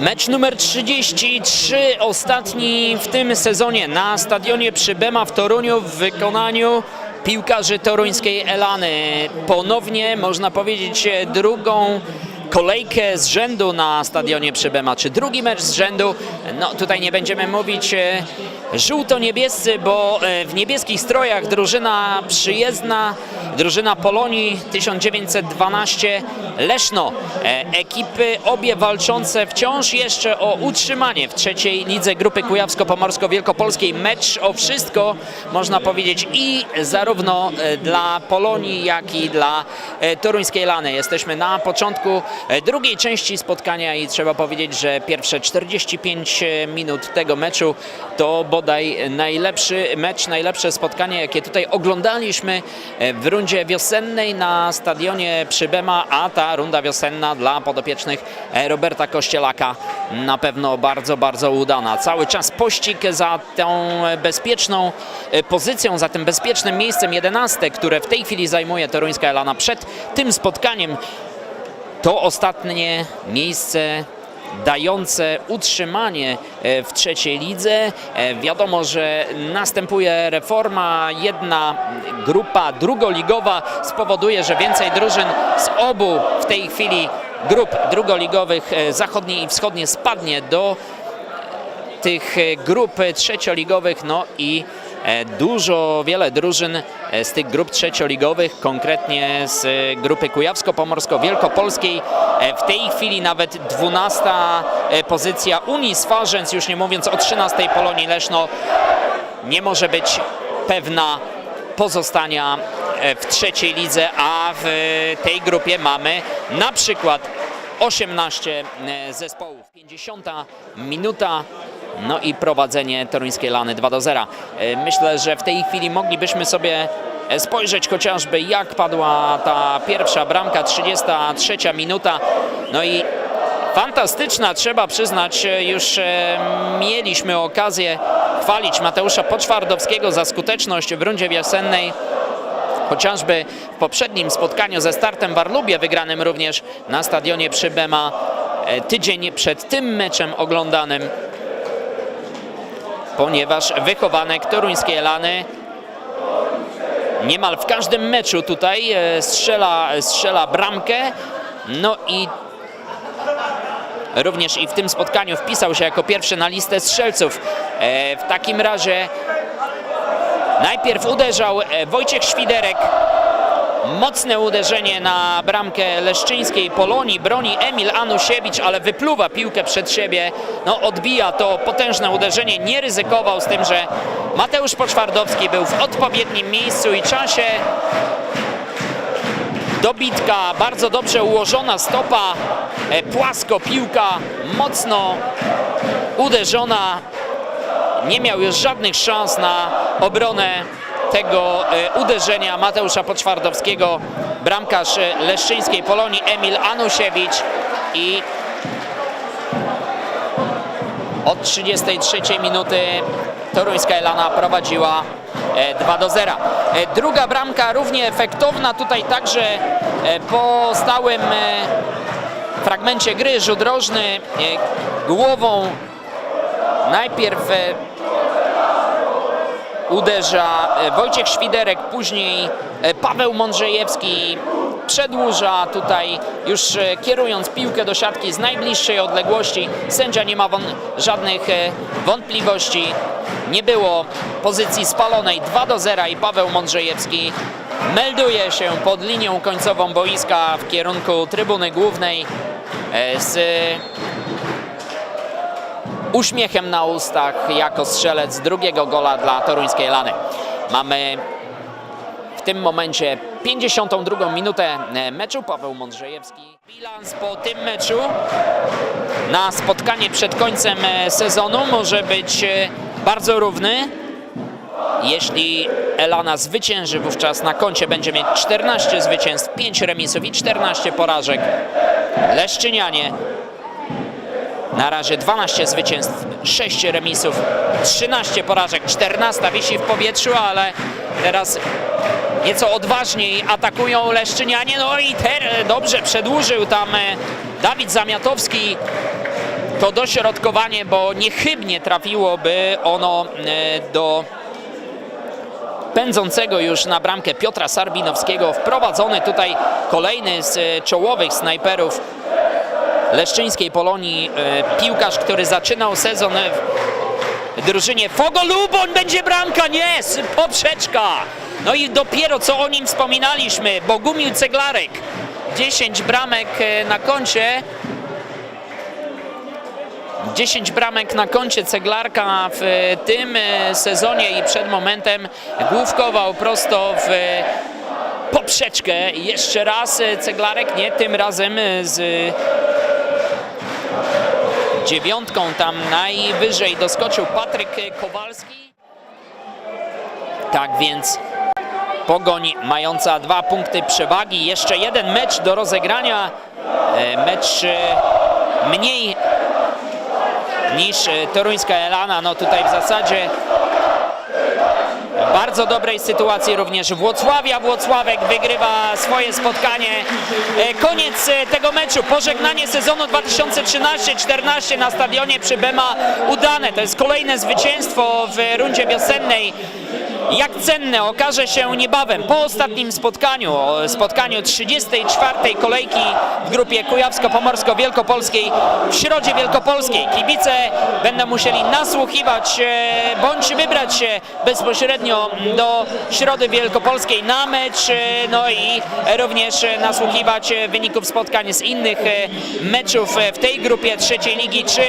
Mecz numer 33, ostatni w tym sezonie na stadionie Przybema w Toruniu w wykonaniu piłkarzy toruńskiej Elany. Ponownie można powiedzieć drugą kolejkę z rzędu na stadionie Przybema, czy drugi mecz z rzędu. No tutaj nie będziemy mówić e, żółto-niebiescy, bo e, w niebieskich strojach drużyna przyjezdna, drużyna Polonii 1912 Leszno. E, Ekipy obie walczące wciąż jeszcze o utrzymanie w trzeciej lidze grupy Kujawsko-Pomorsko-Wielkopolskiej. Mecz o wszystko, można powiedzieć, i zarówno e, dla Polonii, jak i dla toruńskiej Lany. Jesteśmy na początku drugiej części spotkania i trzeba powiedzieć, że pierwsze 45 minut tego meczu to bodaj najlepszy mecz, najlepsze spotkanie, jakie tutaj oglądaliśmy e, w rundzie wiosennej na stadionie Przybema, a ta runda wiosenna dla podopiecznych e, Roberta Kościelaka na pewno bardzo, bardzo udana. Cały czas pościg za tą bezpieczną e, pozycją, za tym bezpiecznym miejscem 11, które w tej chwili zajmuje Toruńska Elana przed tym spotkaniem. To ostatnie miejsce dające utrzymanie e, w trzeciej lidze. E, Wiadomo, że następuje reforma. Jedna grupa drugoligowa spowoduje, że więcej drużyn z obu w tej chwili grup drugoligowych e, zachodniej i wschodniej spadnie do tych grup trzecioligowych, no i dużo, wiele drużyn e, z tych grup trzecioligowych, konkretnie z e, grupy Kujawsko-Pomorsko-Wielkopolskiej. e, W tej chwili nawet 12 e, pozycja Unii Swarzędz, już nie mówiąc o 13 Polonii Leszno, nie może być pewna pozostania e, w trzeciej lidze, a w e, tej grupie mamy na przykład 18 e, zespołów. 50 minuta, no i prowadzenie toruńskiej Lany 2 do 0. E, Myślę, że w tej chwili moglibyśmy sobie e, spojrzeć chociażby jak padła ta pierwsza bramka, 33 minuta, no i Fantastyczna, trzeba przyznać, e, już mieliśmy okazję chwalić Mateusza Poczwardowskiego za skuteczność w rundzie wiosennej. Chociażby w poprzednim spotkaniu ze startem w Arlubie, wygranym również na stadionie Przybema tydzień przed tym meczem oglądanym, ponieważ wychowanek toruńskiej Elany niemal w każdym meczu tutaj e, strzela, strzela bramkę. No i również i w tym spotkaniu wpisał się jako pierwszy na listę strzelców. E, W takim razie najpierw uderzał e, Wojciech Świderek. Mocne uderzenie na bramkę leszczyńskiej Polonii. Broni Emil Anusiewicz, ale wypluwa piłkę przed siebie. No, odbija to potężne uderzenie. Nie ryzykował z tym, że Mateusz Poczwardowski był w odpowiednim miejscu i czasie. Dobitka, bardzo dobrze ułożona stopa, e, płasko piłka, mocno uderzona. Nie miał już żadnych szans na obronę tego e, uderzenia Mateusza Poczwardowskiego. Bramkarz e, leszczyńskiej Polonii Emil Anusiewicz i od 33 minuty toruńska Elana prowadziła e, 2 do 0. E, Druga bramka równie efektowna, tutaj także e, po stałym e, fragmencie gry rzut rożny e, głową najpierw e, uderza e, Wojciech Świderek, później e, Paweł Mądrzejewski przedłuża tutaj już e, kierując piłkę do siatki z najbliższej odległości. Sędzia nie ma żadnych wątpliwości. Nie było pozycji spalonej 2 do 0 i Paweł Mądrzejewski melduje się pod linią końcową boiska w kierunku trybuny głównej z uśmiechem na ustach jako strzelec drugiego gola dla toruńskiej Lany. Mamy w tym momencie 52 minutę e, meczu. Paweł Mądrzejewski. Bilans po tym meczu na spotkanie przed końcem e, sezonu może być e, bardzo równy. Jeśli Elana zwycięży, wówczas na koncie będzie mieć 14 zwycięstw, 5 remisów i 14 porażek. Leszczynianie na razie 12 zwycięstw, 6 remisów, 13 porażek, 14 wisi w powietrzu, ale teraz nieco odważniej atakują Leszczynianie. No i ter, dobrze przedłużył tam e, Dawid Zamiatowski to dośrodkowanie, bo niechybnie trafiłoby ono e, do pędzącego już na bramkę Piotra Sarbinowskiego. Wprowadzony tutaj kolejny z e, czołowych snajperów leszczyńskiej Polonii. e, Piłkarz, który zaczynał sezon w drużynie Fogo Luboń. Będzie bramka, nie, poprzeczka. No i dopiero co o nim wspominaliśmy, Bogumił Ceglarek. 10 bramek e, na koncie. 10 bramek na koncie Ceglarka w e, tym sezonie i przed momentem główkował prosto w poprzeczkę. Jeszcze raz Ceglarek, nie tym razem z dziewiątką tam najwyżej doskoczył Patryk Kowalski. Tak więc Pogoń mająca dwa punkty przewagi. Jeszcze jeden mecz do rozegrania. E, Mecz e, mniej niż e, toruńska Elana. No tutaj w zasadzie bardzo dobrej sytuacji również Włocławia. Włocławek wygrywa swoje spotkanie. E, Koniec e, tego meczu, pożegnanie sezonu 2013-14 na stadionie przy Bema udane. To jest kolejne zwycięstwo w rundzie wiosennej. Jak cenne okaże się niebawem po ostatnim spotkaniu, spotkaniu 34. kolejki w grupie Kujawsko-Pomorsko-Wielkopolskiej w Środzie Wielkopolskiej. Kibice będą musieli nasłuchiwać e, bądź wybrać się bezpośrednio do Środy Wielkopolskiej na mecz, e, no i również nasłuchiwać wyników spotkań z innych e, meczów w tej grupie trzeciej ligi. Czy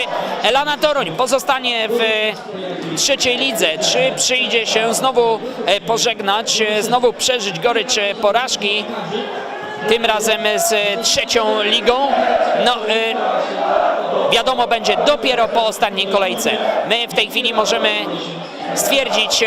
Elana Toruń pozostanie w trzeciej lidze, czy przyjdzie się znowu e, pożegnać, e, znowu przeżyć gorycz e, porażki, tym razem z trzecią ligą. No, wiadomo będzie dopiero po ostatniej kolejce. My w tej chwili możemy stwierdzić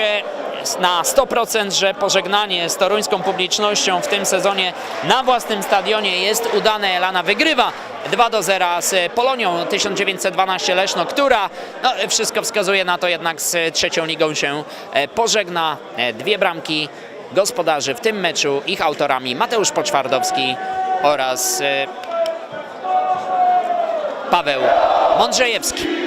na 100%, że pożegnanie z toruńską publicznością w tym sezonie na własnym stadionie jest udane. Elana wygrywa 2 do 0 z Polonią 1912 Leszno, która no, wszystko wskazuje na to jednak z trzecią ligą się e, pożegna. E, Dwie bramki gospodarzy w tym meczu, ich autorami Mateusz Poczwardowski oraz e, Paweł Mądrzejewski.